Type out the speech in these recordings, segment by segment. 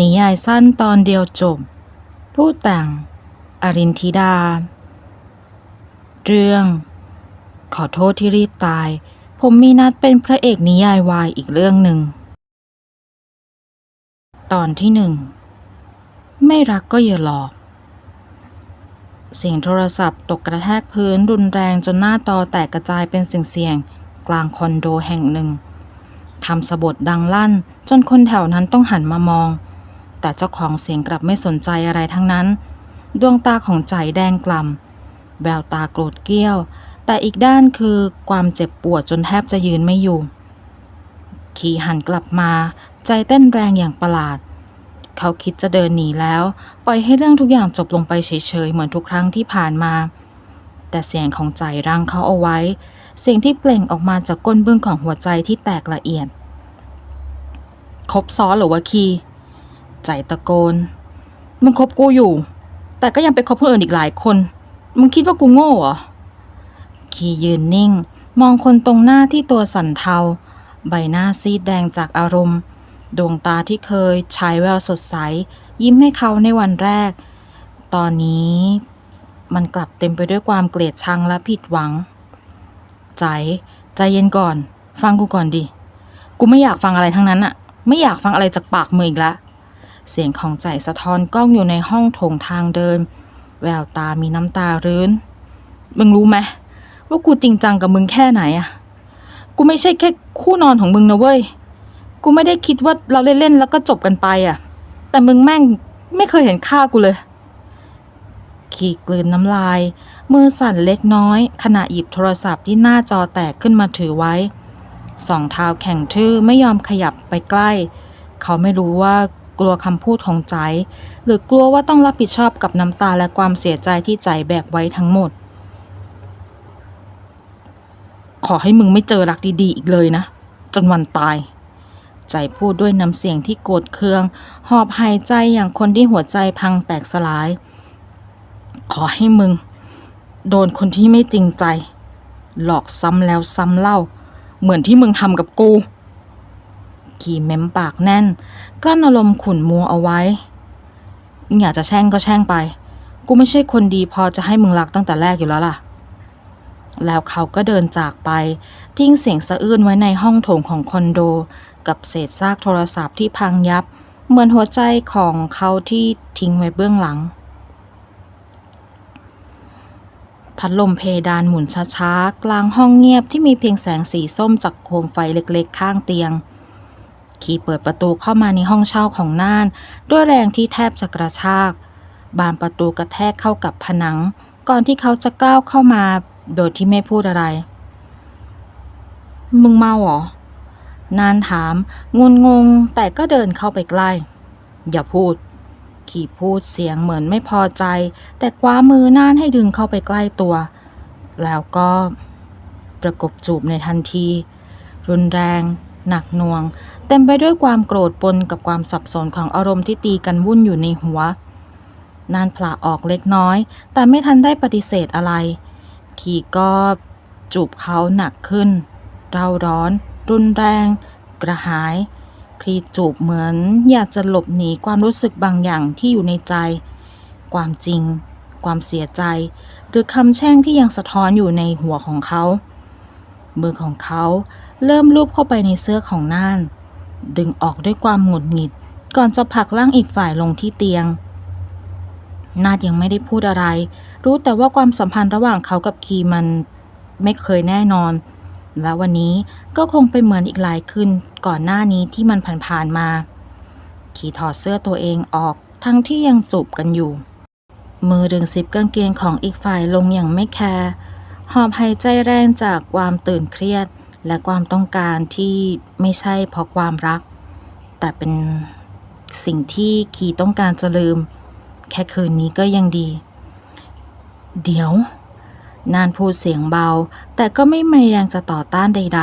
นิยายสั้นตอนเดียวจบ ผู้แต่ง อรินธิดา เรื่อง ขอโทษที่รีบตาย ผมมีนัดเป็นพระเอกนิยายวายอีกเรื่องหนึ่ง ตอนที่หนึ่ง ไม่รักก็อย่าหลอก เสียงโทรศัพท์ตกกระแทกพื้นรุนแรงจนหน้าตอแตกกระจายเป็นเสียงกลางคอนโดแห่งหนึ่งทำสะบดดังลั่นจนคนแถวนั้นต้องหันมามอง แต่เจ้าของเสียงกลับไม่สนใจอะไรทั้งนั้น ดวงตาของใจแดงกล่ำแววตาโกรธเกี้ยว แต่อีกด้านคือความเจ็บปวดจนแทบจะยืนไม่อยู่ ขี่หันกลับมา ใจเต้นแรงอย่างประหลาด เขาคิดจะเดินหนีแล้ว ปล่อยให้เรื่องทุกอย่างจบลงไปเฉยๆเหมือนทุกครั้งที่ผ่านมา แต่เสียงของใจรั้งเขาเอาไว้ เสียงที่เปล่งออกมาจากก้นบึ้งของหัวใจที่แตกละเอียดคบซ้อนหรือว่าคี ใจตะโกน มึงคบกูอยู่ แต่ก็ยังไปคบคนอื่นอีกหลายคน มึงคิดว่ากูโง่เหรอ คียืนนิ่ง มองคนตรงหน้าที่ตัวสั่นเทา ใบหน้าซีดแดงจากอารมณ์ ดวงตาที่เคยฉายแววสดใส ยิ้มให้เขาในวันแรก ตอนนี้มันกลับเต็มไปด้วยความเกลียดชังและผิดหวัง ใจ ใจเย็นก่อน ฟังกูก่อนดิ กูไม่อยากฟังอะไรทั้งนั้นอะไม่อยากฟังอะไรจากปากมึงอีกและ เสียงของใจสะท้อนกล้องอยู่ในห้องโถงทางเดิน แววตามีน้ำตารื้น มึงรู้ไหมว่ากูจริงจังกับมึงแค่ไหนอะกูไม่ใช่แค่คู่นอนของมึงนะเว้ย กูไม่ได้คิดว่าเราเล่นๆแล้วก็จบกันไปอะแต่มึงแม่งไม่เคยเห็นค่ากูเลยขี่กลืนน้ำลาย มือสั่นเล็กน้อย ขณะหยิบโทรศัพท์ที่หน้าจอแตกขึ้นมาถือไว้ สองเท้าแข็งทื่อไม่ยอมขยับไปใกล้ เขาไม่รู้ว่า กลัวคำพูดของใจ หรือกลัวว่าต้องรับผิดชอบกับน้ำตาและความเสียใจที่ใจแบกไว้ทั้งหมด ขอให้มึงไม่เจอรักดีๆ อีกเลยนะ จนวันตาย ใจพูดด้วยน้ำเสียงที่โกรธเคือง หอบหายใจอย่างคนที่หัวใจพังแตกสลาย ขอให้มึง โดนคนที่ไม่จริงใจ หลอกซ้ำแล้วซ้ำเล่า เหมือนที่มึงทำกับกูขีเม้มปากแน่น กลั้นอารมณ์ขุ่นมัวเอาไว้มึงอยากจะแช่งก็แช่งไป กูไม่ใช่คนดีพอจะให้มึงรักตั้งแต่แรกอยู่แล้วล่ะ แล้วเขาก็เดินจากไป ทิ้งเสียงสะอื้นไว้ในห้องโถงของคอนโด กับเศษซากโทรศัพท์ที่พังยับ เหมือนหัวใจของเขาที่ทิ้งไว้เบื้องหลัง พัดลมเพดานหมุนช้าๆ กลางห้องเงียบที่มีเพียงแสงสีส้มจากโคมไฟเล็กๆ ข้างเตียง ขี่เปิดประตูเข้ามาในห้องเช่าของน่าน ด้วยแรงที่แทบจะกระชาก บานประตูกระแทกเข้ากับผนัง ก่อนที่เขาจะก้าวเข้ามาโดยที่ไม่พูดอะไร มึงเมาเหรอ นานถาม งุนงงแต่ก็เดินเข้าไปใกล้ อย่าพูด ขี่พูดเสียงเหมือนไม่พอใจ แต่คว้ามือน่านให้ดึงเข้าไปใกล้ตัว แล้วก็ประกบจูบในทันที รุนแรง หนักหน่วง เต็มไปด้วยความโกรธปนกับความสับสนของอารมณ์ที่ตีกันวุ่นอยู่ในหัวนานผละออกเล็กน้อย แต่ไม่ทันได้ปฏิเสธอะไรขี่ก็จูบเขาหนักขึ้น เร่าร้อน รุนแรง กระหายคลีจูบเหมือนอยากจะหลบหนีความรู้สึกบางอย่างที่อยู่ในใจ ความจริง ความเสียใจ หรือคำแช่งที่ยังสะท้อนอยู่ในหัวของเขา มือของเขาเริ่มลูบเข้าไปในเสื้อของน่าน ดึงออกด้วยความหงุดหงิด ก่อนจะผลักร่างอีกฝ่ายลงที่เตียง นาดยังไม่ได้พูดอะไร รู้แต่ว่าความสัมพันธ์ระหว่างเขากับคีมันไม่เคยแน่นอน และวันนี้ก็คงเป็นเหมือนอีกหลายคืนก่อนหน้านี้ที่มันผ่านๆมา คีถอดเสื้อตัวเองออกทั้งที่ยังจูบกันอยู่ มือดึงซิปกางเกงของอีกฝ่ายลงอย่างไม่แคร์หอบหายใจแรงจากความตื่นเครียด และความต้องการที่ไม่ใช่เพราะความรัก แต่เป็นสิ่งที่คีต้องการจะลืม แค่คืนนี้ก็ยังดี เดี๋ยวนานพูดเสียงเบา แต่ก็ไม่มีแรงจะต่อต้านใด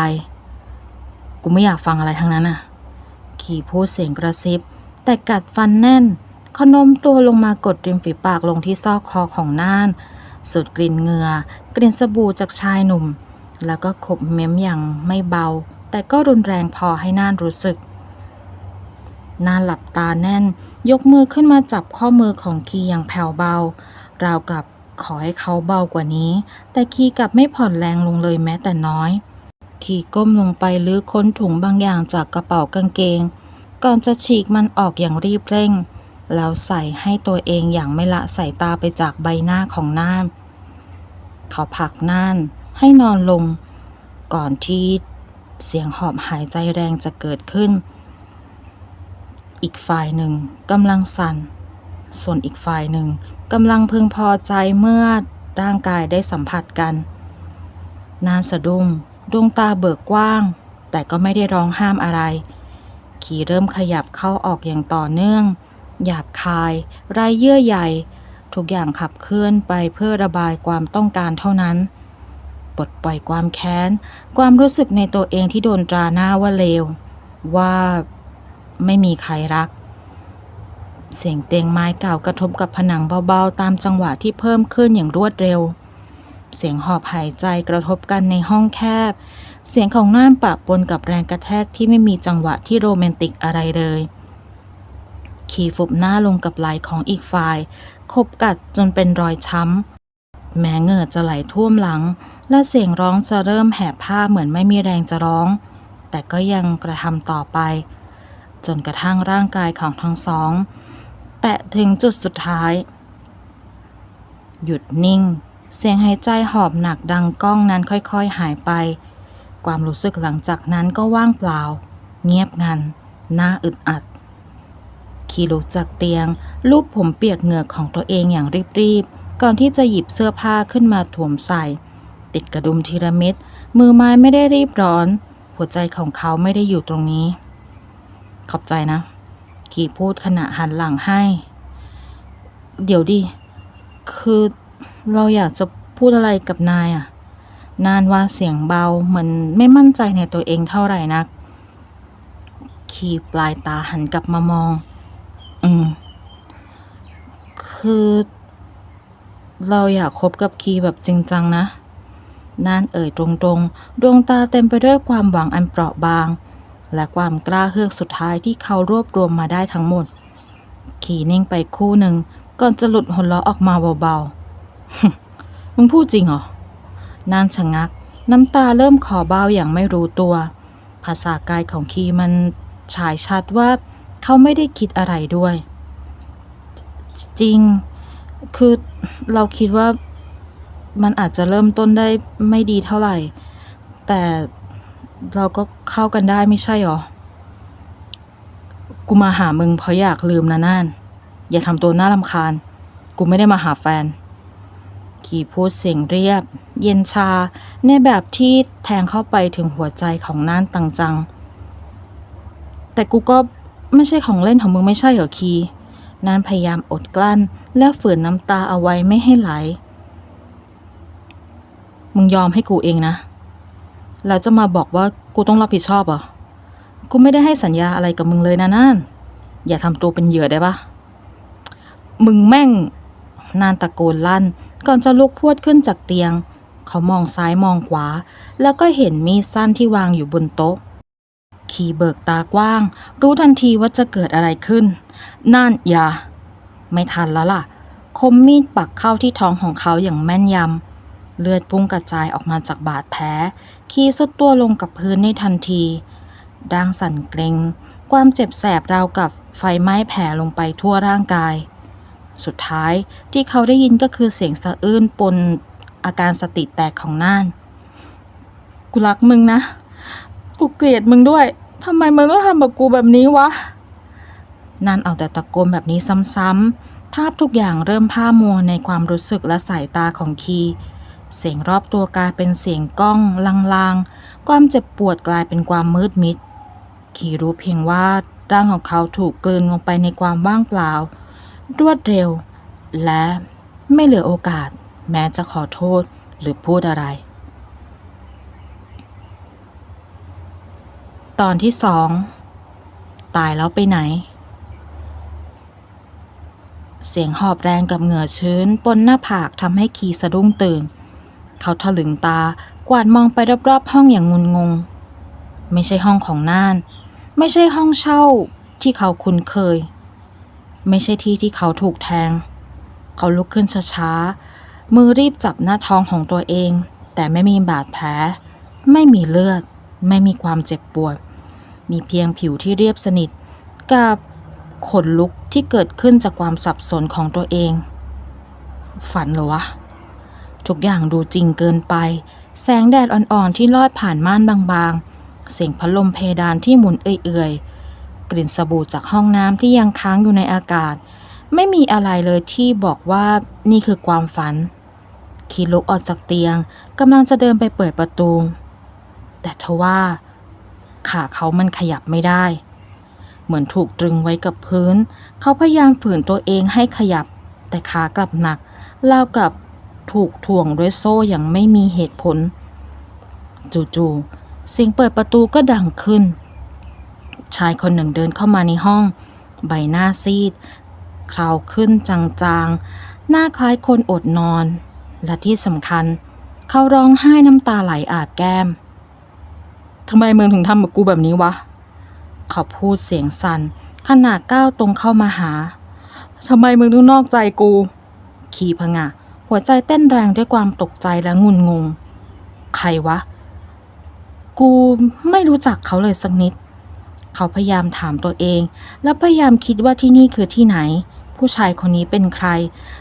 ๆ กูไม่อยากฟังอะไรทั้งนั้นน่ะ ขี่พูดเสียงกระซิบ แต่กัดฟันแน่นขนมตัวลงมากดริมฝีปากลงที่ซอกคอของน่านสูดกลิ่นเหงือ่อกลิ่นสบู่จากชายหนุ่ม แล้วก็ขบเม้มอย่างไม่เบา แต่ก็รุนแรงพอให้น่านรู้สึก น่านหลับตาแน่น ยกมือขึ้นมาจับข้อมือของคีอย่างแผ่วเบา ราวกับขอให้เขาเบากว่านี้ แต่คีกลับไม่ผ่อนแรงลงเลยแม้แต่น้อย คีก้มลงไปลื้อค้นถุงบางอย่างจากกระเป๋ากางเกง ก่อนจะฉีกมันออกอย่างรีบเร่ง แล้วใส่ให้ตัวเองอย่างไม่ละสายตาไปจากใบหน้าของน่านเขาผลักน่าน ให้นอนลง ก่อนที่เสียงหอบหายใจแรงจะเกิดขึ้น อีกฝ่ายหนึ่งกำลังสั่น ส่วนอีกฝ่ายหนึ่งกำลังพึงพอใจเมื่อร่างกายได้สัมผัสกัน นานสะดุ้งดวงตาเบิกกว้าง แต่ก็ไม่ได้ร้องห้ามอะไร ขี่เริ่มขยับเข้าออกอย่างต่อเนื่อง หยาบคายไรเยื่อใยทุกอย่างขับเคลื่อนไปเพื่อระบายความต้องการเท่านั้น ปลดปล่อยความแค้น ความรู้สึกในตัวเองที่โดนตราหน้าว่าเลว ว่าไม่มีใครรัก เสียงเตียงไม้เก่ากระทบกับผนังเบาๆ ตามจังหวะที่เพิ่มขึ้นอย่างรวดเร็ว เสียงหอบหายใจกระทบกันในห้องแคบ เสียงของน่านปะปนกับแรงกระแทกที่ไม่มีจังหวะที่โรแมนติกอะไรเลยขี่ฟุบหน้าลงกับไหล่ของอีกฝ่ายขบกัดจนเป็นรอยช้ำ แม้เหงื่อจะไหลท่วมหลัง และเสียงร้องจะเริ่มแหบผ้าเหมือนไม่มีแรงจะร้อง แต่ก็ยังกระทำต่อไป จนกระทั่งร่างกายของทั้งสอง แตะถึงจุดสุดท้าย หยุดนิ่ง เสียงหายใจหอบหนักดังก้องนั้นค่อยๆหายไป ความรู้สึกหลังจากนั้นก็ว่างเปล่า เงียบงันน่าอึดอัดขี่ลุกจากเตียงลูบผมเปียกเหงื่อของตัวเองอย่างรีบๆ ก่อนที่จะหยิบเสื้อผ้าขึ้นมาถวมใส่ ติดกระดุมทีละเม็ดมือไม้ไม่ได้รีบร้อน หัวใจของเขาไม่ได้อยู่ตรงนี้ ขอบใจนะขี่พูดขณะหันหลังให้ เดี๋ยวดิ คือเราอยากจะพูดอะไรกับนายอะนานว่าเสียงเบาเหมือนไม่มั่นใจในตัวเองเท่าไหร่นักขีปลายตาหันกลับมามอง อืม คือ เราอยากคบกับคีแบบจริงจังนะนานเอ่ยตรงๆ ดวงตาเต็มไปด้วยความหวังอันเปราะบาง และความกล้าเฮือกสุดท้ายที่เขารวบรวมมาได้ทั้งหมด ขี่นิ่งไปคู่หนึ่ง ก่อนจะหลุดหัวเราะออกมาเบาๆ มึงพูดจริงเหรอนานชะงัก น้ำตาเริ่มขอเบ้าอย่างไม่รู้ตัว ภาษากายของคีมันฉายชัดว่า เขาไม่ได้คิดอะไรด้วยจจริง คือเราคิดว่ามันอาจจะเริ่มต้นได้ไม่ดีเท่าไหร่ แต่เราก็เข้ากันได้ไม่ใช่หรอ กูมาหามึงเพราะอยากลืมนะน่าน อย่าทำตัวน่ารำคาญ กูไม่ได้มาหาแฟนขี่พูดเสียงเรียบ เย็นชา ในแบบที่แทงเข้าไปถึงหัวใจของน่านตังจัง แต่กูก็ไม่ใช่ของเล่นของมึงไม่ใช่เหรอคี นานพยายามอดกลั้น และฝืนน้ำตาเอาไว้ไม่ให้ไหล มึงยอมให้กูเองนะ แล้วจะมาบอกว่ากูต้องรับผิดชอบเหรอ กูไม่ได้ให้สัญญาอะไรกับมึงเลยนะน่านอย่าทำตัวเป็นเหยื่อได้ปะมึงแม่ง นานตะโกนลั่น ก่อนจะลุกพวดขึ้นจากเตียง เขามองซ้ายมองขวา แล้วก็เห็นมีดสั้นที่วางอยู่บนโต๊ะขีเบิกตากว้าง รู้ทันทีว่าจะเกิดอะไรขึ้น นั่นอย่า ไม่ทันแล้วล่ะ คมมีดปักเข้าที่ท้องของเขาอย่างแม่นยำ เลือดพุ่งกระจายออกมาจากบาดแผลขีสุดตัวลงกับพื้นในทันทีร่างสั่นเกร็งความเจ็บแสบราวกับไฟไหม้แผ่ลงไปทั่วร่างกาย สุดท้ายที่เขาได้ยินก็คือเสียงสะอื้นปนอาการสติแตกของน่าน กูรักมึงนะ กูเกลียดมึงด้วย ทำไมมึงต้องทำกับกูแบบนี้วะ นานเอาแต่ตะโกนแบบนี้ซ้ำๆ ภาพทุกอย่างเริ่มผ้ามัวในความรู้สึกและสายตาของคี เสียงรอบตัวกลายเป็นเสียงก้องลางๆ ความเจ็บปวดกลายเป็นความมืดมิด คีรู้เพียงว่าร่างของเขาถูกกลืนลงไปในความว่างเปล่า รวดเร็ว และไม่เหลือโอกาส แม้จะขอโทษหรือพูดอะไร ตอนที่สองตายแล้วไปไหน เสียงหอบแรงกับเหงื่อชื้นปนหน้าผากทำให้คีสะดุ้งตื่น เขาถลึงตากวาดมองไปรอบๆห้องอย่างงุนงง ไม่ใช่ห้องของน่าน ไม่ใช่ห้องเช่าที่เขาคุ้นเคย ไม่ใช่ที่ที่เขาถูกแทง เขาลุกขึ้นช้าๆ มือรีบจับหน้าท้องของตัวเอง แต่ไม่มีบาดแผล ไม่มีเลือด ไม่มีความเจ็บปวด มีเพียงผิวที่เรียบสนิทกับ ขนลุกที่เกิดขึ้นจากความสับสนของตัวเอง ฝันเหรอวะ ทุกอย่างดูจริงเกินไป แสงแดดอ่อนๆ ที่ลอดผ่านม่านบางๆ เสียงพัดลมเพดานที่หมุนเอื่อยๆ กลิ่นสบู่จากห้องน้ำที่ยังค้างอยู่ในอากาศ ไม่มีอะไรเลยที่บอกว่านี่คือความฝัน คีลุกออกจากเตียงกำลังจะเดินไปเปิดประตู แต่ทว่าขาเขามันขยับไม่ได้ เหมือนถูกตรึงไว้กับพื้น เขาพยายามฝืนตัวเองให้ขยับ แต่ขากลับหนักราวกับถูกถ่วงด้วยโซ่อย่างไม่มีเหตุผล จู่ๆเสียงเปิดประตูก็ดังขึ้น ชายคนหนึ่งเดินเข้ามาในห้อง ใบหน้าซีดคราวขึ้นจางๆ หน้าคล้ายคนอดนอน และที่สำคัญ เขาร้องไห้น้ำตาไหลอาบแก้มทำไมมึงถึงทำกับกูแบบนี้วะ เขาพูดเสียงสั่นขณะก้าวตรงเข้ามาหาทำไมมึงถึงนอกใจกู ขีพงะ หัวใจเต้นแรงด้วยความตกใจและงุนงง ใครวะ กูไม่รู้จักเขาเลยสักนิด เขาพยายามถามตัวเอง และพยายามคิดว่าที่นี่คือที่ไหน ผู้ชายคนนี้เป็นใคร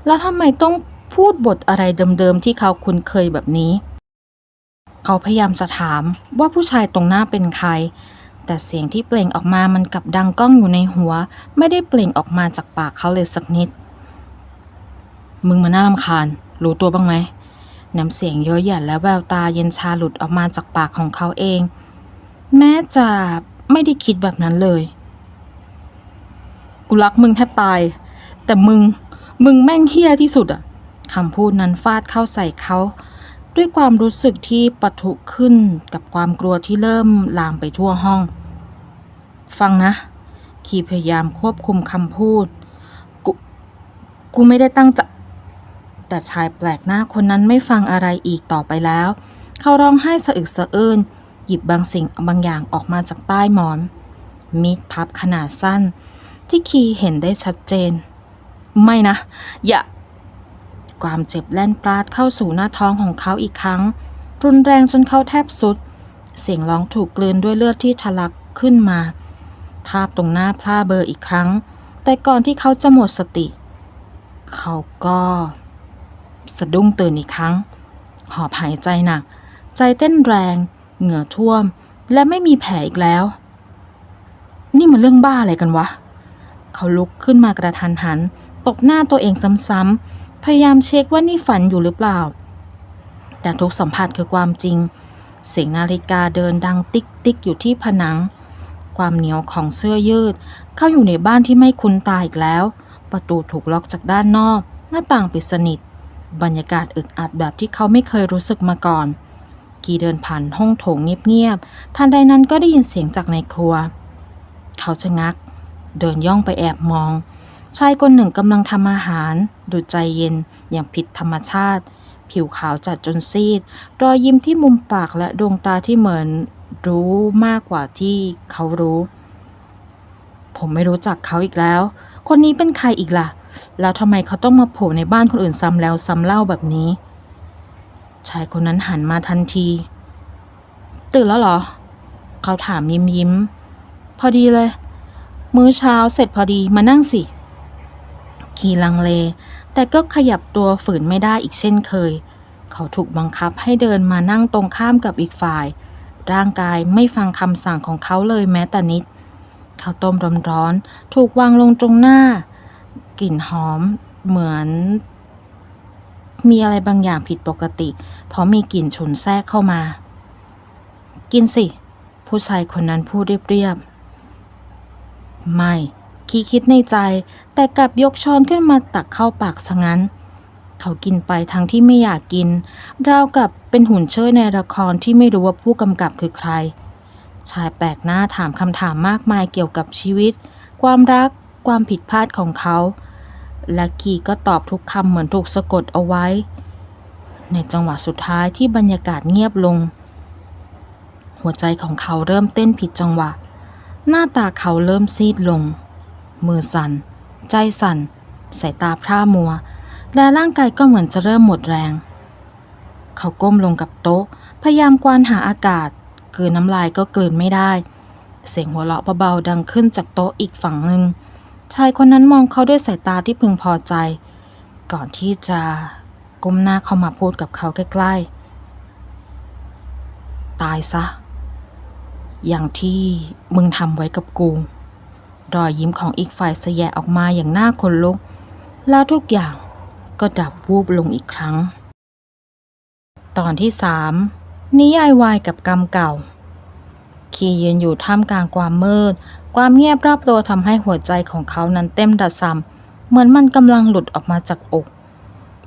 แล้วทำไมต้องพูดบทอะไรเดิมๆที่เขาคุ้นเคยแบบนี้ เขาพยายามจะถามว่าผู้ชายตรงหน้าเป็นใคร แต่เสียงที่เปล่งออกมามันกลับดังก้องอยู่ในหัว ไม่ได้เปล่งออกมาจากปากเขาเลยสักนิด มึงมาน่ารำคาญ รู้ตัวบ้างไหมน้ำเสียงเยอะหยันและแววตาเย็นชาหลุดออกมาจากปากของเขาเอง แม้จะไม่ได้คิดแบบนั้นเลย กูรักมึงแทบตาย แต่มึง มึงแม่งเฮี้ยที่สุดอะคำพูดนั้นฟาดเข้าใส่เขา ด้วยความรู้สึกที่ปะทุขึ้นกับความกลัวที่เริ่มลามไปทั่วห้อง ฟังนะ คีพยายามควบคุมคำพูด กู กูไม่ได้ตั้งใจแต่ชายแปลกหน้าคนนั้นไม่ฟังอะไรอีกต่อไปแล้ว เขาร้องไห้สะอึกสะอื้น หยิบบางสิ่งบางอย่างออกมาจากใต้หมอน มีดพับขนาดสั้น ที่คีเห็นได้ชัดเจน ไม่นะ อย่า ความเจ็บแล่นปราดเข้าสู่หน้าท้องของเขาอีกครั้ง รุนแรงจนเขาแทบสุด เสียงร้องถูกกลืนด้วยเลือดที่ทะลักขึ้นมา ภาพตรงหน้าพลาเบลออีกครั้ง แต่ก่อนที่เขาจะหมดสติ เขาก็สะดุ้งตื่นอีกครั้ง หอบหายใจหนัก ใจเต้นแรง เหงื่อท่วม และไม่มีแผลอีกแล้ว นี่มันเรื่องบ้าอะไรกันวะ เขาลุกขึ้นมากระทันหัน ตบหน้าตัวเองซ้ำๆ พยายามเช็คว่านี่ฝันอยู่หรือเปล่า แต่ทุกสัมผัสคือความจริง เสียงนาฬิกาเดินดังติ๊กติ๊กอยู่ที่ผนัง ความเหนียวของเสื้อยืด เข้าอยู่ในบ้านที่ไม่คุ้นตาอีกแล้ว ประตูถูกล็อกจากด้านนอก หน้าต่างปิดสนิท บรรยากาศอึดอัดแบบที่เขาไม่เคยรู้สึกมาก่อน กีเดินผ่านห้องโถงเงียบๆทันใดนั้นก็ได้ยินเสียงจากในครัว เขาชะงัก เดินย่องไปแอบมอง ชายคนหนึ่งกำลังทำอาหาร ดูใจเย็นอย่างผิดธรรมชาติผิวขาวจัดจนซีด รอยยิ้มที่มุมปากและดวงตาที่เหมือน รู้มากกว่าที่เขารู้ ผมไม่รู้จักเขาอีกแล้ว คนนี้เป็นใครอีกล่ะ แล้วทำไมเขาต้องมาโผล่ในบ้านคนอื่นซ้ำแล้วซ้ำเล่าแบบนี้ ชายคนนั้นหันมาทันที ตื่นแล้วเหรอ เขาถามยิ้มยิ้ม พอดีเลย มื้อเช้าเสร็จพอดีมานั่งสิคีลังเล แต่ก็ขยับตัวฝืนไม่ได้อีกเช่นเคย เขาถูกบังคับให้เดินมานั่งตรงข้ามกับอีกฝ่าย ร่างกายไม่ฟังคำสั่งของเขาเลยแม้แต่นิดข้าวต้มร้อนๆถูกวางลงตรงหน้า กลิ่นหอมเหมือน มีอะไรบางอย่างผิดปกติ เพราะมีกลิ่นฉุนแทรกเข้ามา กินสิ ผู้ชายคนนั้นพูดเรียบๆไม่คีคิดในใจ แต่กลับยกช้อนขึ้นมาตักเข้าปากซะงั้น เขากินไปทั้งที่ไม่อยากกินราวกับ เป็นหุ่นเชิดในละครที่ไม่รู้ว่าผู้กำกับคือใคร ชายแปลกหน้าถามคำถามมากมายเกี่ยวกับชีวิต ความรัก ความผิดพลาดของเขา และกีก็ตอบทุกคำเหมือนถูกสะกดเอาไว้ ในจังหวะสุดท้ายที่บรรยากาศเงียบลง หัวใจของเขาเริ่มเต้นผิดจังหวะ หน้าตาเขาเริ่มซีดลง มือสั่น ใจสั่น สายตาพร่ามัว และร่างกายก็เหมือนจะเริ่มหมดแรง เขาก้มลงกับโต๊ะ พยายามกวานหาอากาศกลืนน้ำลายก็กลืนไม่ได้ เสียงหัวเราะเบาๆดังขึ้นจากโต๊ะอีกฝั่งหนึ่งชายคนนั้นมองเขาด้วยสายตาที่พึงพอใจ ก่อนที่จะก้มหน้าเข้ามาพูดกับเขาใกล้ๆ ตายซะ อย่างที่มึงทำไว้กับกู รอยยิ้มของอีกฝ่ายแสยะออกมาอย่างน่าขนลุก แล้วทุกอย่างก็ดับวูบลงอีกครั้ง ตอนที่สามนิยายวายกับกรรมเก่า คียืนอยู่ท่ามกลางความมืด ความเงียบรอบตัวทำให้หัวใจของเขานั้นเต็มระสำเหมือนมันกำลังหลุดออกมาจากอก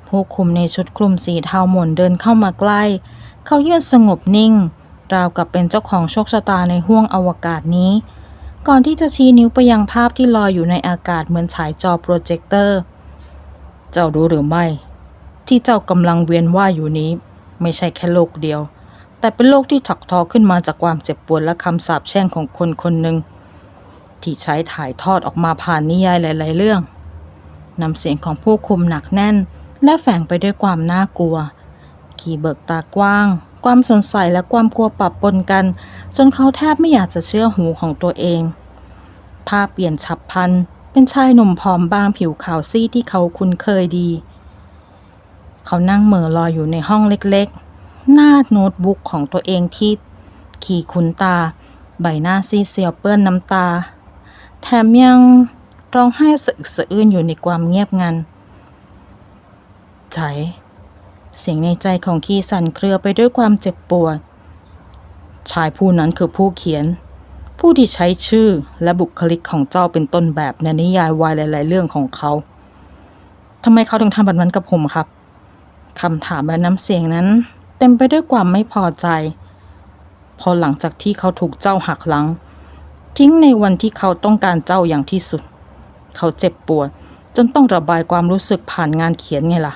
ผู้คุมในชุดคลุมสีเทาหม่นเดินเข้ามาใกล้ เขายืนสงบนิ่ง ราวกับเป็นเจ้าของโชคชะตาในห้วงอวกาศนี้ ก่อนที่จะชี้นิ้วไปยังภาพที่ลอยอยู่ในอากาศเหมือนฉายจอโปรเจคเตอร์ เจ้ารู้หรือไม่ ที่เจ้ากำลังเวียนว่ายอยู่นี้ ไม่ใช่แค่โลกเดียว แต่เป็นโลกที่ถักทอขึ้นมาจากความเจ็บปวดและคำสาปแช่งของคนคนหนึ่งที่ใช้ถ่ายทอดออกมาผ่านนิยายหลาย ๆ เรื่องนำเสียงของผู้คุมหนักแน่น และแฝงไปด้วยความน่ากลัว ขี่เบิกตากว้าง ความสงสัยและความกลัวปรับปนกัน จนเขาแทบไม่อยากจะเชื่อหูของตัวเอง ภาพเปลี่ยนฉับพลัน เป็นชายหนุ่มผอมบางผิวขาวซีดที่เขาคุ้นเคยดี เขานั่งเหม่อลอยอยู่ในห้องเล็กๆ หน้าโน้ตบุ๊กของตัวเองที่ขี่คุ้นตา ใบหน้าซีเซียวเปื้อนน้ำตา แถมยังร้องไห้สะอึกสะอื้นอยู่ในความเงียบงัน ใจ เสียงในใจของคีสั่นเครือไปด้วยความเจ็บปวด ชายผู้นั้นคือผู้เขียน ผู้ที่ใช้ชื่อและบุคลิกของเจ้าเป็นต้นแบบในนิยายวายหลาย ๆ เรื่องของเขาทำไมเขาถึงทำแบบนั้นกับผมครับ คำถามและน้ำเสียงนั้น เต็มไปด้วยความไม่พอใจ พอหลังจากที่เขาถูกเจ้าหักหลัง ทิ้งในวันที่เขาต้องการเจ้าอย่างที่สุด เขาเจ็บปวด จนต้องระบายความรู้สึกผ่านงานเขียนไงล่ะ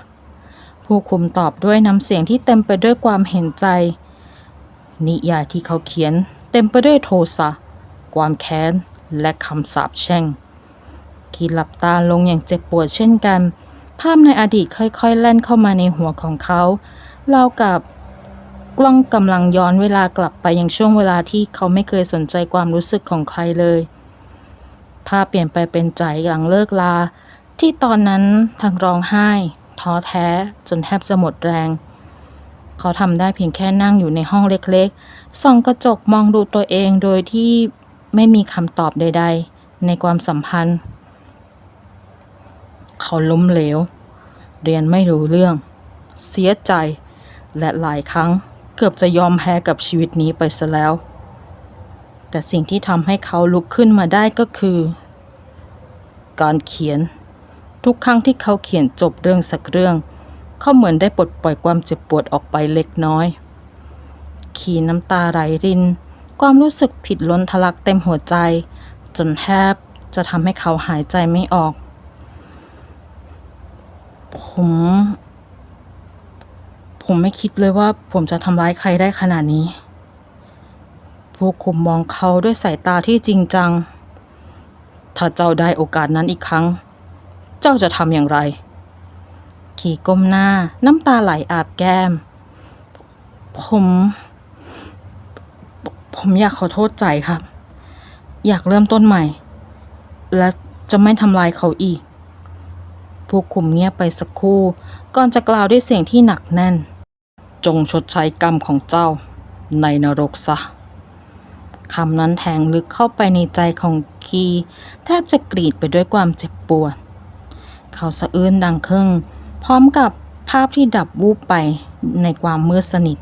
ผู้คุมตอบด้วยน้ำเสียงที่เต็มไปด้วยความเห็นใจ นิยายที่เขาเขียน เต็มไปด้วยโทสะ ความแค้น และคำสาปแช่ง กีหลับตาลงอย่างเจ็บปวดเช่นกัน ภาพในอดีตค่อยๆ แล่นเข้ามาในหัวของเขาเล่ากับกล้องกำลังย้อนเวลากลับไปยังช่วงเวลาที่เขาไม่เคยสนใจความรู้สึกของใครเลย ภาพเปลี่ยนไปเป็นใจหลังเลิกลา ที่ตอนนั้นทั้งร้องไห้ ท้อแท้จนแทบจะหมดแรง เขาทำได้เพียงแค่นั่งอยู่ในห้องเล็กๆ ส่องกระจกมองดูตัวเองโดยที่ไม่มีคำตอบใด ๆ ในความสัมพันธ์ เขาล้มเหลว เรียนไม่รู้เรื่อง เสียใจ และหลายครั้งเกือบจะยอมแพ้กับชีวิตนี้ไปซะแล้ว แต่สิ่งที่ทำให้เขาลุกขึ้นมาได้ก็คือ การเขียน ทุกครั้งที่เขาเขียนจบเรื่องสักเรื่อง เขาเหมือนได้ปลดปล่อยความเจ็บปวดออกไปเล็กน้อย ขีน้ำตาไหลริน ความรู้สึกผิดล้นทะลักเต็มหัวใจ จนแทบจะทำให้เขาหายใจไม่ออก ผม ผมไม่คิดเลยว่าผมจะทำร้ายใครได้ขนาดนี้ผู้คุมมองเขาด้วยสายตาที่จริงจัง ถ้าเจ้าได้โอกาสนั้นอีกครั้ง เจ้าจะทำอย่างไร ขี่ก้มหน้าน้ำตาไหลอาบแก้ม ผม ผมอยากขอโทษใจครับ อยากเริ่มต้นใหม่ และจะไม่ทำลายเขาอีก ผู้คุมเงียบไปสักครู่ ก่อนจะกล่าวด้วยเสียงที่หนักแน่น จงชดใช้กรรมของเจ้า ในนรกซะคำนั้นแทงลึกเข้าไปในใจของคีแทบจะกรีดไปด้วยความเจ็บปวด เขาสะอื้นดังครึ่ง พร้อมกับภาพที่ดับวูบไปในความมืดสนิท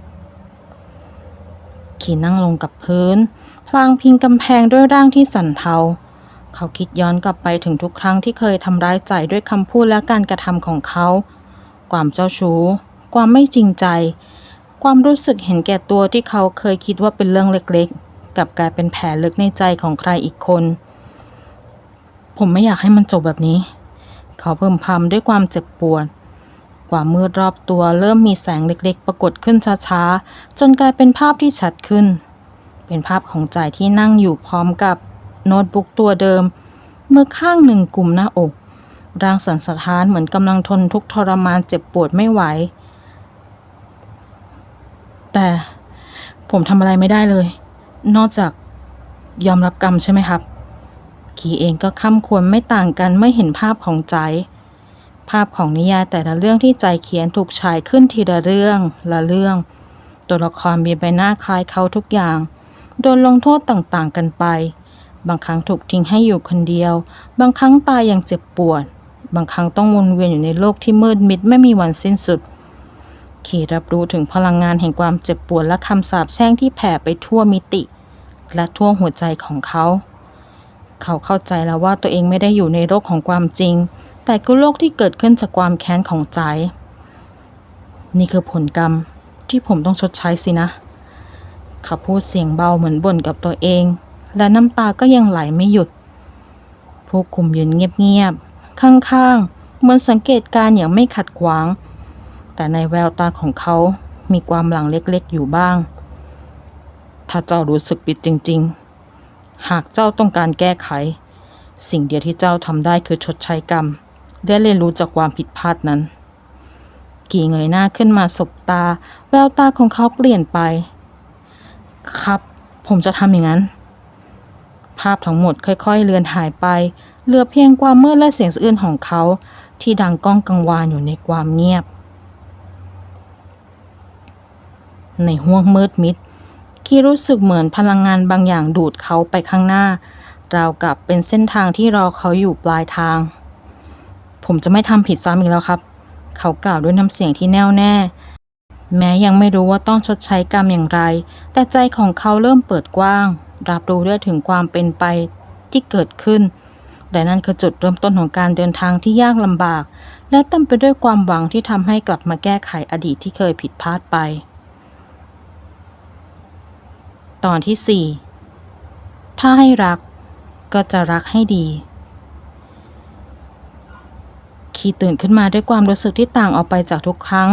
ขีนั่งลงกับพื้น พลางพิงกำแพงด้วยร่างที่สั่นเทา เขาคิดย้อนกลับไปถึงทุกครั้งที่เคยทำร้ายใจด้วยคำพูดและการกระทำของเขา ความเจ้าชู้ ความไม่จริงใจ ความรู้สึกเห็นแก่ตัวที่เขาเคยคิดว่าเป็นเรื่องเล็กๆ กับกลายเป็นแผลลึกในใจของใครอีกคน ผมไม่อยากให้มันจบแบบนี้ เขาเพิ่มพำด้วยความเจ็บปวดความมืดรอบตัวเริ่มมีแสงเล็กๆ ปรากฏขึ้นช้าๆ จนกลายเป็นภาพที่ชัดขึ้น เป็นภาพของใจที่นั่งอยู่พร้อมกับ โน้ตบุ๊กตัวเดิม เมื่อข้างหนึ่งกลุ่มหน้าอก ร่างสันสะท้านเหมือนกำลังทนทุกทรมานเจ็บปวดไม่ไหว แต่ผมทำอะไรไม่ได้เลย นอกจากยอมรับกรรมใช่ไหมครับ ขีเองก็ค้ำควรไม่ต่างกันเมื่อเห็นภาพของใจ ภาพของนิยายแต่ละเรื่องที่ใจเขียนถูกฉายขึ้นทีละเรื่องละเรื่อง ตัวละครมีใบหน้าคล้ายเขาทุกอย่าง โดนลงโทษต่างๆกันไป บางครั้งถูกทิ้งให้อยู่คนเดียว บางครั้งตายอย่างเจ็บปวด บางครั้งต้องวนเวียนอยู่ในโลกที่มืดมิดไม่มีวันสิ้นสุดขีรับรู้ถึงพลังงานแห่งความเจ็บปวดและคำสาปแช่งที่แผ่ไปทั่วมิติ และทั่วหัวใจของเขา เขาเข้าใจแล้วว่าตัวเองไม่ได้อยู่ในโลกของความจริง แต่คือโลกที่เกิดขึ้นจากความแค้นของใจ นี่คือผลกรรมที่ผมต้องชดใช้สินะเขาพูดเสียงเบาเหมือนบ่นกับตัวเอง และน้ำตาก็ยังไหลไม่หยุด ผู้คุมยืนเงียบๆ ข้างๆ เหมือนสังเกตการ์อย่างไม่ขัดขวาง แต่ในแววตาของเขา มีความหลังเล็กๆ อยู่บ้าง ถ้าเจ้ารู้สึกผิดจริงๆ หากเจ้าต้องการแก้ไข สิ่งเดียวที่เจ้าทำได้คือชดใช้กรรมและเรียนรู้จากความผิดพลาดนั้น กี่เงยหน้าขึ้นมาสบตา แววตาของเขาเปลี่ยนไป ครับ ผมจะทำอย่างนั้น ภาพทั้งหมดค่อยๆ เลือนหายไป เหลือเพียงความมืดและเสียงสะอื้นของเขา ที่ดังก้องกังวานอยู่ในความเงียบ ในห้วงมืดมิด คีรู้สึกเหมือนพลังงานบางอย่างดูดเขาไปข้างหน้า ราวกับเป็นเส้นทางที่รอเขาอยู่ปลายทาง ผมจะไม่ทำผิดซ้ำอีกแล้วครับ เขากล่าวด้วยน้ำเสียงที่แน่วแน่แม้ยังไม่รู้ว่าต้องชดใช้กรรมอย่างไร แต่ใจของเขาเริ่มเปิดกว้าง รับรู้ได้ถึงความเป็นไปที่เกิดขึ้นและนั่นคือจุดเริ่มต้นของการเดินทางที่ยากลำบาก และเต็มไปด้วยความหวังที่ทำให้กลับมาแก้ไขอดีตที่เคยผิดพลาดไป ตอนที่ 4 ถ้าให้รักก็จะรักให้ดีคีตื่นขึ้นมาด้วยความรู้สึกที่ต่างออกไปจากทุกครั้ง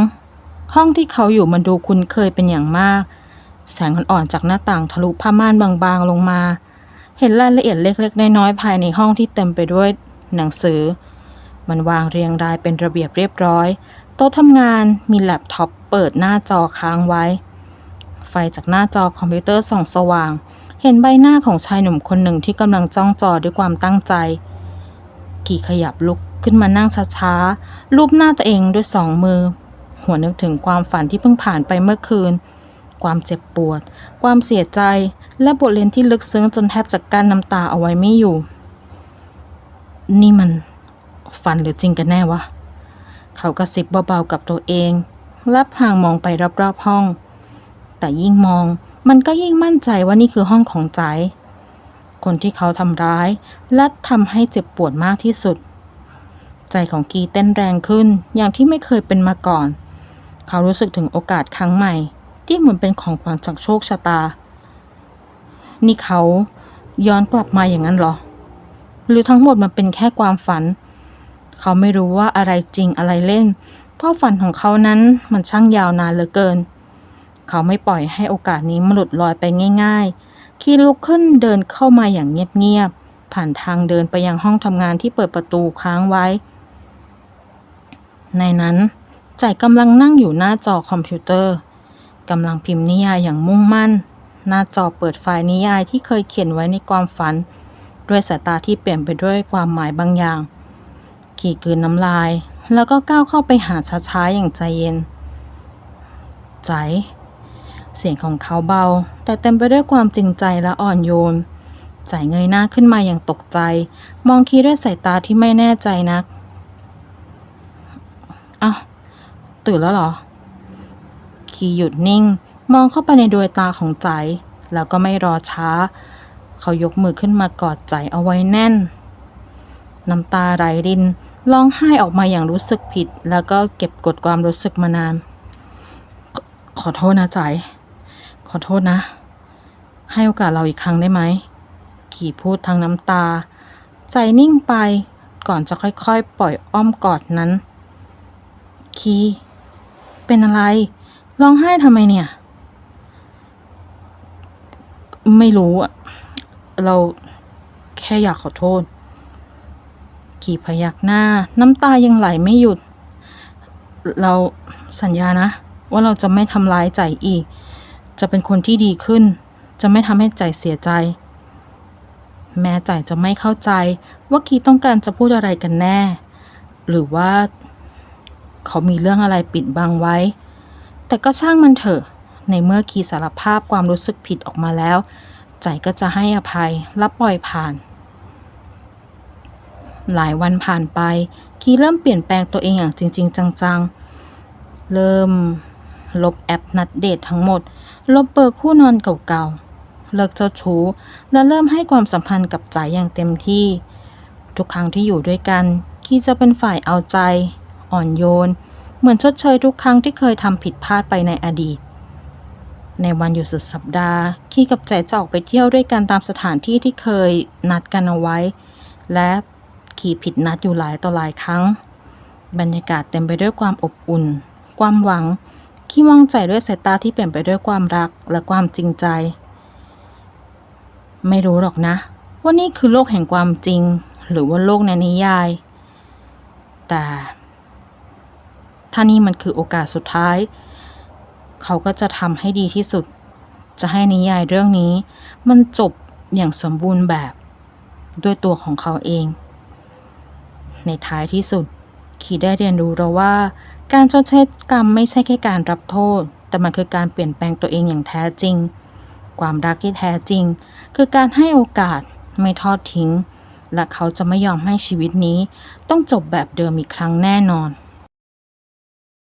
ห้องที่เขาอยู่มันดูคุ้นเคยเป็นอย่างมาก แสงอ่อนๆจากหน้าต่างทะลุผ้าม่านบางๆลงมา เห็นรายละเอียดเล็กๆ น้อยๆภายในห้องที่เต็มไปด้วยหนังสือ มันวางเรียงรายเป็นระเบียบเรียบร้อย โต๊ะทำงานมีแล็ปท็อปเปิดหน้าจอค้างไว้ ไฟจากหน้าจอคอมพิวเตอร์ส่องสว่าง เห็นใบหน้าของชายหนุ่มคนหนึ่งที่กำลังจ้องจอด้วยความตั้งใจ กี่ขยับลุกขึ้นมานั่งช้าๆรูปหน้าตัวเองด้วยสองมือ หัวนึกถึงความฝันที่เพิ่งผ่านไปเมื่อคืน ความเจ็บปวด ความเสียใจ และบทเรียนที่ลึกซึ้งจนแทบจะกั้นน้ำตาเอาไว้ไม่อยู่ นี่มันฝันหรือจริงกันแน่วะ เขากระซิบเบาๆกับตัวเอง และพางมองไปรอบๆห้อง แต่ยิ่งมองมันก็ยิ่งมั่นใจว่านี่คือห้องของใจ คนที่เขาทำร้าย และทำให้เจ็บปวดมากที่สุด ใจของกีเต้นแรงขึ้นอย่างที่ไม่เคยเป็นมาก่อน เขารู้สึกถึงโอกาสครั้งใหม่ ที่เหมือนเป็นของขวัญจากโชคชะตา นี่เขาย้อนกลับมาอย่างนั้นหรอ หรือทั้งหมดมันเป็นแค่ความฝัน เขาไม่รู้ว่าอะไรจริงอะไรเล่น เพราะฝันของเขานั้นมันช่างยาวนานเหลือเกิน เขาไม่ปล่อยให้โอกาสนี้มันหลุดลอยไปง่าย ๆ คีลุกขึ้นเดินเข้ามาอย่างเงียบๆ ผ่านทางเดินไปยังห้องทำงานที่เปิดประตูค้างไว้ ในนั้นใจายกำลังนั่งอยู่หน้าจอคอมพิวเตอร์ กำลังพิมพ์นิยายอย่างมุ่งมั่น หน้าจอเปิดไฟล์นิยายที่เคยเขียนไว้ในความฝัน ด้วยสายตาที่เปลี่ยนไปด้วยความหมายบางอย่างขี่กืนน้ำลาย แล้วก็ก้าวเข้าไปหาช้าๆอย่างใจเย็น ใจ เสียงของเขาเบา แต่เต็มไปด้วยความจริงใจและอ่อนโยนใจเงยหน้าขึ้นมาอย่างตกใจ มองคีด้วยสายตาที่ไม่แน่ใจนักอ้าวตื่นแล้วเหรอ คีหยุดนิ่ง มองเข้าไปในดวงตาของใจ แล้วก็ไม่รอช้า เขายกมือขึ้นมากอดใจเอาไว้แน่น น้ำตาไหลรินร้องไห้ออกมาอย่างรู้สึกผิด แล้วก็เก็บกดความรู้สึกมานาน ขอขอโทษนะใจ ขอโทษนะ ให้โอกาสเราอีกครั้งได้ไหม ขี่พูดทางน้ำตา ใจนิ่งไปก่อนจะค่อยๆ ปล่อยอ้อมกอดนั้น คี เป็นอะไร ร้องไห้ทำไมเนี่ย ไม่รู้อะเราแค่อยากขอโทษขี่พยักหน้า น้ำตายังไหลไม่หยุด เราสัญญานะ ว่าเราจะไม่ทำร้ายใจอีก จะเป็นคนที่ดีขึ้น จะไม่ทำให้ใจเสียใจ แม้ใจจะไม่เข้าใจว่ากีต้องการจะพูดอะไรกันแน่ หรือว่า เขามีเรื่องอะไรปิดบังไว้ แต่ก็ช่างมันเถอะ ในเมื่อคีสารภาพความรู้สึกผิดออกมาแล้ว ใจก็จะให้อภัยและปล่อยผ่าน หลายวันผ่านไป คีเริ่มเปลี่ยนแปลงตัวเองอย่างจริง ๆ จังๆ เริ่มลบแอปนัดเดททั้งหมด ลบเบอร์คู่นอนเก่าๆ เลิกเจ้าชู้ และเริ่มให้ความสัมพันธ์กับจ๋าอย่างเต็มที่ ทุกครั้งที่อยู่ด้วยกัน คีจะเป็นฝ่ายเอาใจ อ่อนโยน เหมือนชดเชยทุกครั้งที่เคยทำผิดพลาดไปในอดีต ในวันหยุดสุดสัปดาห์คีกับใจจะออกไปเที่ยวด้วยกันตามสถานที่ที่เคยนัดกันเอาไว้ และขี่ผิดนัดอยู่หลายต่อหลายครั้ง บรรยากาศเต็มไปด้วยความอบอุ่น ความหวังขี้มองใจด้วยสายตาที่เปลี่ยนไปด้วยความรักและความจริงใจ ไม่รู้หรอกนะ ว่านี่คือโลกแห่งความจริง หรือว่าโลกในนิยาย แต่ ถ้านี่มันคือโอกาสสุดท้าย เขาก็จะทำให้ดีที่สุด จะให้นิยายเรื่องนี้ มันจบอย่างสมบูรณ์แบบด้วยตัวของเขาเอง ในท้ายที่สุดคีได้เรียนรู้แล้วว่า การชดใช้กรรมไม่ใช่แค่การรับโทษ แต่มันคือการเปลี่ยนแปลงตัวเองอย่างแท้จริง ความรักที่แท้จริง คือการให้โอกาสไม่ทอดทิ้ง และเขาจะไม่ยอมให้ชีวิตนี้ ต้องจบแบบเดิมอีกครั้งแน่นอน